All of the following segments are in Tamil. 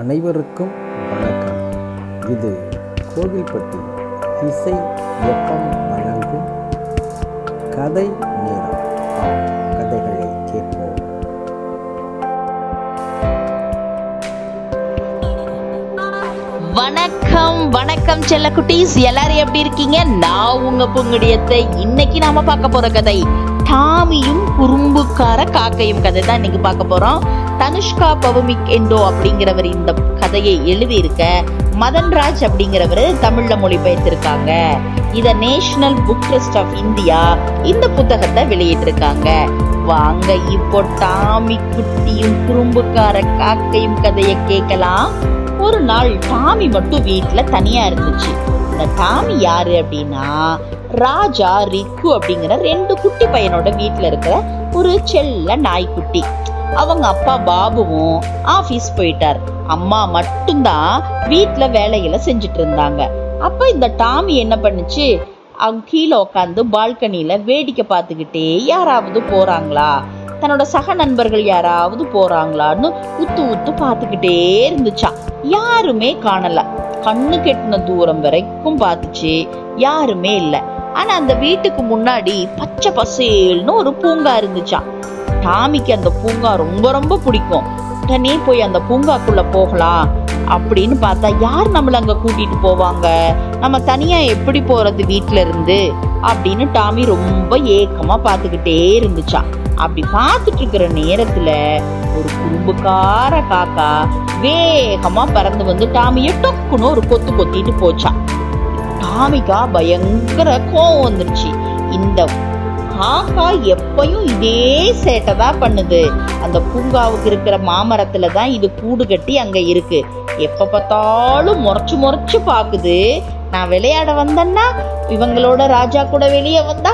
அனைவருக்கும் வணக்கம். இது கோவில்பட்டி இசை எப்பம் வழங்கும் கதை நேரம். வணக்கம் வணக்கம் செல்லக்குட்டீஸ். எல்லாரும் எப்படி இருக்கீங்க? நான் உங்க பொங்குடியத்தை இன்னைக்கு நாம பார்க்க போற கதை. டாமியும் குறும்புக்கார காக்கையும் கதை தான் இன்னைக்கு பார்க்க போறோம். தனுஷ்கா பவுமிக் எண்டோ அப்படிங்கிறவர் இந்த கதையை எழுதியிருக்க. மதன்ராஜ் அப்படிங்கிறவர் தமிழ்ல மொழிபெயர்த்திருக்காங்க. இத national book trust of India இந்த புத்தகத்தை வெளியிட்டிருக்காங்க. வாங்க இப்போ டாமி குட்டியும் குறும்புக்கார காக்கையும் கதையை கேட்கலாம். ஒரு நாள் டாமி மட்டும் வீட்டில் தனியாக இருந்துச்சு. இந்த டாமி யாரு அப்படின்னா ராஜா ரிக்கு அப்படிங்கிற ரெண்டு குட்டி பையனோட வீட்டில் இருக்கிற ஒரு செல்ல நாய்க்குட்டி. அவங்க அப்பா பாபுவும் ஆஃபீஸ் போயிட்டார். அம்மா மட்டும்தான் வீட்டில் வேலைகளை செஞ்சுட்டு இருந்தாங்க. அப்போ இந்த டாமி என்ன பண்ணுச்சு? அவங்க கீழே உட்காந்து பால்கனியில் வேடிக்கை பார்த்துக்கிட்டே யாராவது போகிறாங்களா தன்னோட சக நண்பர்கள் யாராவது போகிறாங்களான்னு உத்து உத்து பார்த்துக்கிட்டே இருந்துச்சான் யாருமே காணல. கண்ணு கெட்டின தூரம் வரைக்கும் பார்த்துச்சு. யாருமே இல்ல. ஆனா அந்த வீட்டுக்கு முன்னாடி பச்சை பசேல்னு ஒரு பூங்கா இருந்துச்சான் டாமிக்கு அந்த பூங்கா ரொம்ப ரொம்ப பிடிக்கும். உடனே போய் அந்த பூங்காக்குள்ள போகலாம் அப்படின்னு பார்த்தா யார் நம்மள அங்க கூட்டிட்டு போவாங்க? நம்ம தனியா எப்படி போறது வீட்டுல இருந்து? அப்படின்னு டாமி ரொம்ப ஏக்கமா பார்த்துக்கிட்டே இருந்துச்சான் அப்படி பார்த்துட்டு இருக்கிற நேரத்துல ஒரு குறும்புக்கார காக்கா வேகமா பறந்து வந்து டாமிய டொக்குன்னு ஒரு கொத்து கொத்திட்டு போச்சான் டாமிக்கா பயங்கர கோவம் வந்துருச்சு. இந்த காக்கா எப்பயும் இதே சேட்டை தான் பண்ணுது. அந்த பூங்காவுக்கு இருக்கிற மாமரத்துல தான் இது கூடு கட்டி அங்க இருக்கு. எப்ப பார்த்தாலும் முறைச்சு முறைச்சு பாக்குது நான் விளையாட வந்தேன்னா இவங்களோட ராஜா கூட வெளியே வந்தா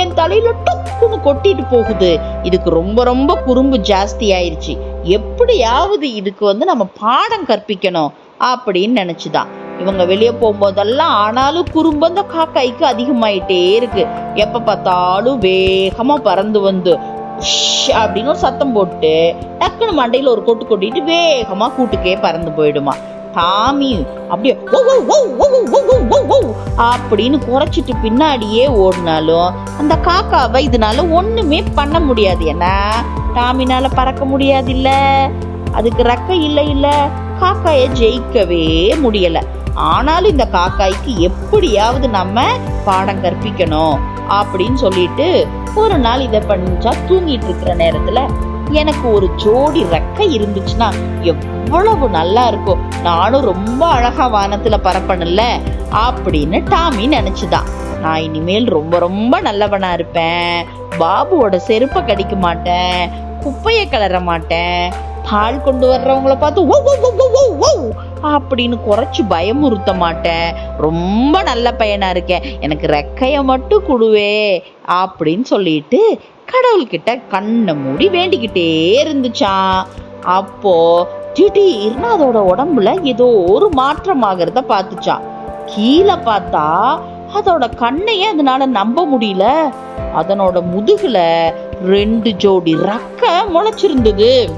என் தலையில டொக்குன்னு கொட்டிட்டு போகுது. இதுக்கு ரொம்ப ரொம்ப குறும்பு ஜாஸ்தி ஆயிடுச்சு எப்படியாவது இதுக்கு வந்து நம்ம பாடம் கற்பிக்கணும் அப்படின்னு நினைச்சுதான். இவங்க வெளியே போகும்போதெல்லாம் ஆனாலும் குறும்பு அந்த காக்காய்க்கு அதிகமாயிட்டே இருக்கு. எப்ப பார்த்தாலும் வேகமா பறந்து வந்து உஷ் அப்படின்னு ஒரு சத்தம் போட்டு டக்குன்னு மண்டையில ஒரு கொட்டு கொட்டிட்டு வேகமா கூட்டுக்கே பறந்து போயிடுமா. தாமி அப்படியே அப்படின்னு குறைச்சிட்டு பின்னாடியே ஓடினாலும் அந்த காக்காவை இதனால ஒண்ணுமே பண்ண முடியாது. ஏன்னா டாமினால பறக்க முடியாது இல்ல அதுக்கு ரக்க இல்லை இல்ல. காக்காய ஜெயிக்கவே முடியல. ஆனாலும் இந்த காக்காய்க்கு எப்படியாவது நம்ம பாடம் கற்பிக்கணும் அப்படின்னு சொல்லிட்டு ஒரு நாள் இதை பண்ணிச்சா தூங்கிட்டு இருக்கிற நேரத்துல எனக்கு ஒரு ஜோடி ரெக்கை இருந்துச்சுன்னா எவ்வளவு நல்லா இருக்கும். நானும் ரொம்ப அழகா வானத்துல பறப்பணும்ல? அப்படின்னு டாமி நினைச்சுதான் நான் இனிமேல் ரொம்ப ரொம்ப நல்லவனா இருப்பேன். பாபுவோட செருப்பை கடிக்க மாட்டேன். குப்பையை கிளற மாட்டேன். பால் கொண்டு வர்றவங்கள பார்த்து அப்படின்னு குறைச்சி பயமுறுத்த மாட்டேன். ரொம்ப நல்ல பையனா இருக்கேன். எனக்கு ரெக்கையை மட்டும் கொடுவே அப்படின்னு சொல்லிட்டு கடவுள்கிட்ட கண்ணை மூடி வேண்டிக்கிட்டே இருந்துச்சான் அப்போ திடீர்னு அதோட உடம்புல ஏதோ ஒரு மாற்றம் ஆகிறத பார்த்துச்சான் கீழே பார்த்தா அதோட கண்ணையே அதனால நம்ப முடியல. அதனோட முதுகுல ரெண்டு ஜோடி ரக்க முளைச்சிருந்தது.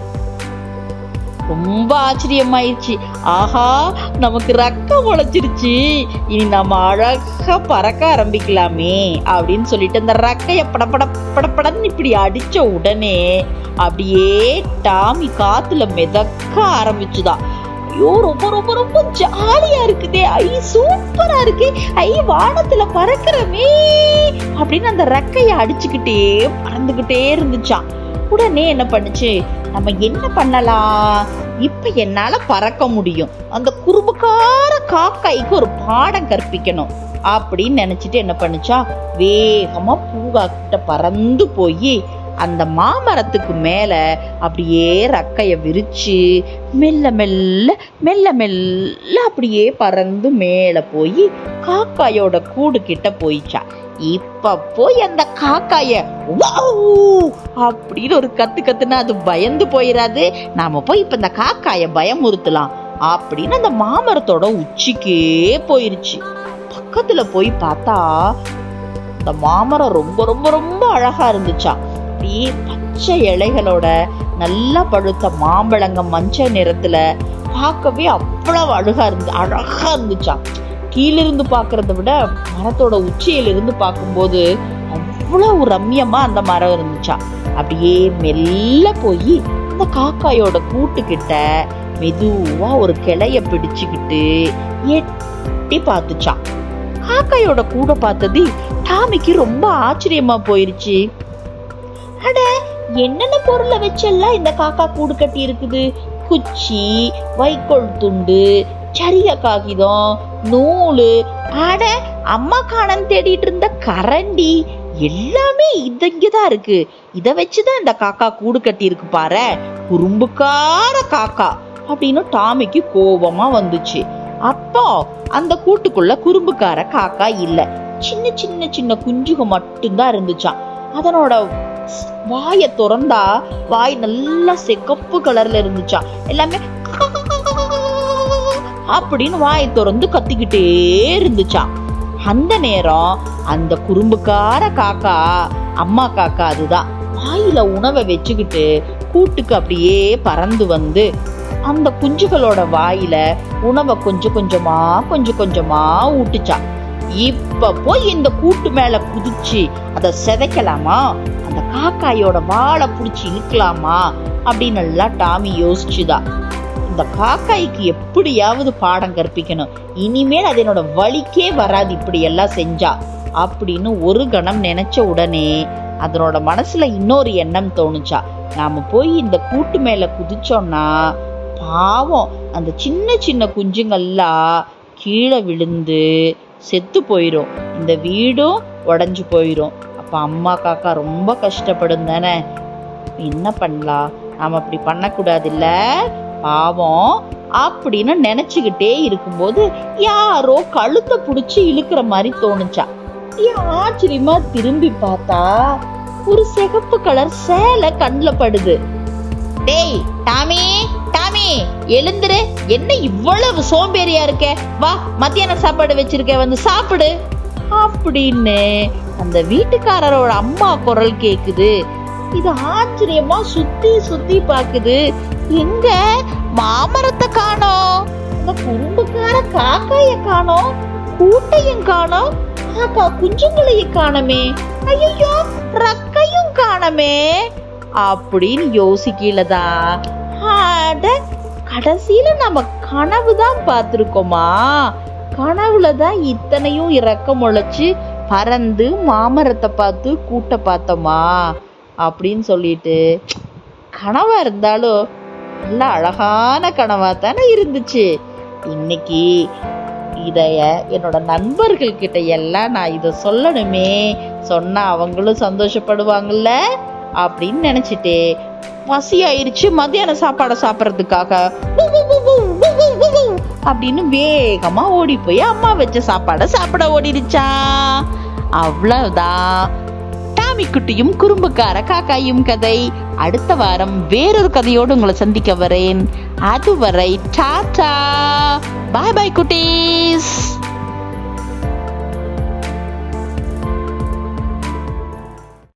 ரொம்ப ஆச்சரியமாயிருச்சு. ஆஹா நமக்கு ரக்கம் முளைச்சிருச்சு. இனி நம்ம அழகாக பறக்க ஆரம்பிக்கலாமே அப்படின்னு சொல்லிட்டு அந்த ரக்கையை படபட படப்படன்னு இப்படி அடித்த உடனே அப்படியே டாமி காத்துல மிதக்க ஆரம்பிச்சுதான் ஐயோ ரொம்ப ரொம்ப ரொம்ப ஜாலியா இருக்குதே. ஐ சூப்பரா இருக்கு. ஐ வானத்துல பறக்கிறமே அப்படின்னு அந்த ரெக்கையை அடிச்சுக்கிட்டே பறந்துகிட்டே இருந்துச்சான் உடனே என்ன பண்ணுச்சு? நம்ம என்ன பண்ணலாம்? இப்ப என்னால பறக்க முடியும். அந்த குறும்புக்கார காக்காய்க்கு ஒரு பாடம் கற்பிக்கணும். அப்படின்னு நினைச்சிட்டு என்ன பண்ணுச்சா? வேகமா பூங்கா கிட்ட பறந்து போய் அந்த மாமரத்துக்கு மேலே அப்படியே ரக்கையை விரித்து மெல்ல மெல்ல மெல்ல மெல்ல அப்படியே பறந்து மேலே போய் காக்காயோட கூடு கிட்ட போயிச்சா. இப்ப போய் அந்த காக்காய அப்படின்னு ஒரு கத்து கத்துனா அது பயந்து போயிடாது நாம போய் இப்ப இந்த காக்காய பயமுறுத்தலாம் அப்படின்னு அந்த மாமரத்தோட உச்சிக்கே போயிருச்சு. பக்கத்துல போய் பார்த்தா அந்த மாமரம் ரொம்ப ரொம்ப ரொம்ப அழகா இருந்துச்சா. அப்படியே பச்சை இலைகளோட நல்லா பழுத்த மாம்பழங்க மஞ்சள் நிறத்தில் பார்க்கவே அவ்வளவு அழகாக இருந்து அழகாக இருந்துச்சான் கீழிருந்து பார்க்கறத விட மரத்தோட உச்சியிலிருந்து பார்க்கும்போது அவ்வளவு ரம்யமாக அந்த மரம் இருந்துச்சா அப்படியே மெல்ல போய் அந்த காக்காயோட கூட்டுக்கிட்ட மெதுவாக ஒரு கிளைய பிடிச்சுக்கிட்டு எட்டி பார்த்துச்சான் காக்காயோட கூட பார்த்தது டாமிக்கு ரொம்ப ஆச்சரியமா போயிருச்சு. அட என்னென்ன பொருளை வச்செல்லாம் இந்த காக்கா கூடு கட்டி இருக்குது? குச்சி வைக்கோல் துண்டு சரிய காகிதம் நூலு. அட அம்மா காணன் தேடிட்டு இருந்த கரண்டி. எல்லாமே தான் இருக்கு. இதை வச்சுதான் இந்த காக்கா கூடு கட்டி இருக்கு பாரு. குறும்புக்கார காக்கா அப்படின்னு டாமிக்கு கோபமா வந்துச்சு. அப்போ அந்த கூட்டுக்குள்ள குறும்புக்கார காக்கா இல்ல. சின்ன சின்ன சின்ன குஞ்சுக மட்டும்தான் இருந்துச்சான் அதனோட வாயை திறந்தா வாய் நல்லா சிகப்பு கலர்ல இருந்துச்சா? எல்லாமே அப்படின்னு வாயை திறந்து கத்திக்கிட்டே இருந்துச்சா? அந்த நேரம் அந்த குறும்புக்கார காக்கா அம்மா காக்கா அதுதான் வாயில உணவை வச்சுக்கிட்டு கூட்டுக்கு அப்படியே பறந்து வந்து அந்த குஞ்சுகளோட வாயில உணவை கொஞ்சம் கொஞ்சமா கொஞ்சம் கொஞ்சமா ஊட்டுச்சான் இப்ப போய் இந்த கூட்டு மேல குதிச்சு அதை செதைக்கலாமா? அந்த காக்காயோட வாழை புடிச்சு இழுக்கலாமா? அப்படின்னு எல்லாம் டாமி யோசிச்சுதா. இந்த காக்காய்க்கு எப்படியாவது பாடம் கற்பிக்கணும். இனிமேல் அது என்னோட வழிக்கே வராது இப்படி எல்லாம் செஞ்சா. அப்படின்னு ஒரு கணம் நினைச்ச உடனே அதனோட மனசுல இன்னொரு எண்ணம் தோணுச்சா. நாம போய் இந்த கூட்டு மேல குதிச்சோம்னா பாவம். அந்த சின்ன சின்ன குஞ்சுங்கள்லாம் கீழே விழுந்து செத்து போயிடும் இந்த வீடும் உடஞ்சி போயிடும் அப்போ அம்மா காக்கா ரொம்ப கஷ்டப்படும் தானே. என்ன பண்ணலாம்? நாம் அப்படி பண்ணக்கூடாதுல்ல? பாவம். அப்படின்னு நினச்சிக்கிட்டே இருக்கும்போது யாரோ கழுத்தை பிடிச்சி இழுக்கிற மாதிரி தோணுச்சா. ஏன் ஆச்சரியமா திரும்பி பார்த்தா ஒரு சிகப்பு கலர் சேலை கண்ணில் படுது. டேய் டாமி. டாமி எழுந்துரு. என்ன இவ்வளவு சோம்பேறியா இருக்க? வா மத்தியான சாப்பாடு வச்சிருக்க வந்து சாப்பிடு. அப்படின்னு அந்த வீட்டுக்காரரோட அம்மா குரல் கேக்குது. இது ஆச்சரியமா சுத்தி சுத்தி பாக்குது. எங்க? மாமரத்தை காணோம். இந்த குறும்புக்கார காக்காய காணோம். கூட்டையும் காணோம். காக்கா குஞ்சுங்களையும் காணமே. ஐயோ ரக்கையும் காணமே. அப்படின்னு யோசிக்கலதா அட கடைசியில நம்ம கனவு தான் பார்த்துருக்கோமா? கனவுல தான் இத்தனையும் இறக்கம் முளைச்சு பறந்து மாமரத்தை பார்த்து கூட்ட பார்த்தோமா? அப்படின்னு சொல்லிட்டு கனவா இருந்தாலும் நல்ல அழகான கனவா தானே இருந்துச்சு. இன்னைக்கு இதைய என்னோட நண்பர்கள் கிட்ட எல்லாம் நான் இதை சொல்லணுமே. சொன்னா அவங்களும் சந்தோஷப்படுவாங்கல்ல? அப்படின்னு நினைச்சிட்டு பசி ஆயிருச்சு மத்தியான சாப்பாடை சாப்பிட்றதுக்காக. அப்படின்னு வேகமா ஓடி போய் அம்மா வச்ச சாப்பாடை சாப்பிட ஓடிடுச்சா அவ்வளவுதான் டாமி குட்டியும் குறும்புக்கார காக்காயும் கதை. அடுத்த வாரம் வேறொரு கதையோடு உங்களை சந்திக்க வரேன். அதுவரை டாடா. பாய் பாய் குட்டீஸ்.